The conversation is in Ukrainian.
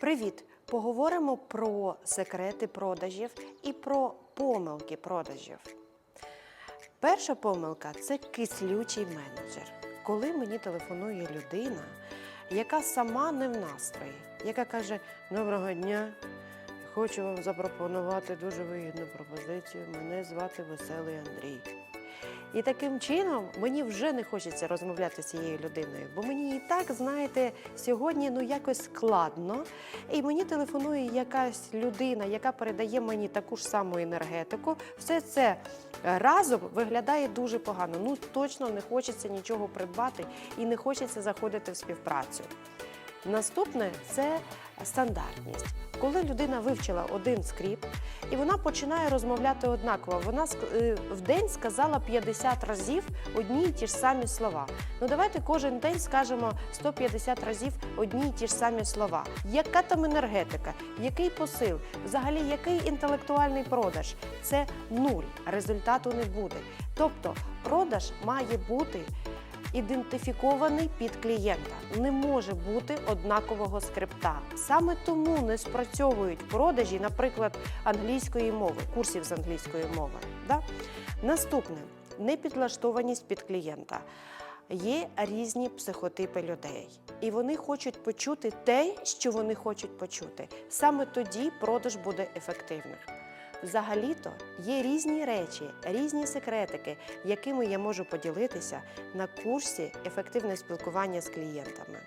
Привіт! Поговоримо про секрети продажів і про помилки продажів. Перша помилка це кислючий менеджер. Коли мені телефонує людина, яка сама не в настрої, яка каже: Доброго дня, хочу вам запропонувати дуже вигідну пропозицію. Мене звати Веселий Андрій. І таким чином мені вже не хочеться розмовляти з цією людиною, бо мені і так, знаєте, сьогодні ну якось складно. І мені телефонує якась людина, яка передає мені таку ж саму енергетику. Все це разом виглядає дуже погано. Ну точно не хочеться нічого придбати і не хочеться заходити в співпрацю. Наступне це стандартність. Коли людина вивчила один скрипт і вона починає розмовляти однаково, вона е, в день сказала 50 разів одні й ті ж самі слова. Ну давайте кожен день скажемо 150 разів одні й ті ж самі слова. Яка там енергетика, який посил, взагалі який інтелектуальний продаж? Це нуль, результату не буде. Тобто продаж має бути ідентифікований під клієнта. Не може бути однакового скрипта. Саме тому не спрацьовують продажі, наприклад, англійської мови, курсів з англійської мови. Да? Наступне непідлаштованість під клієнта. Є різні психотипи людей, і вони хочуть почути те, що вони хочуть почути. Саме тоді продаж буде ефективним. Взагалі-то є різні речі, різні секретики, якими я можу поділитися на курсі ефективне спілкування з клієнтами.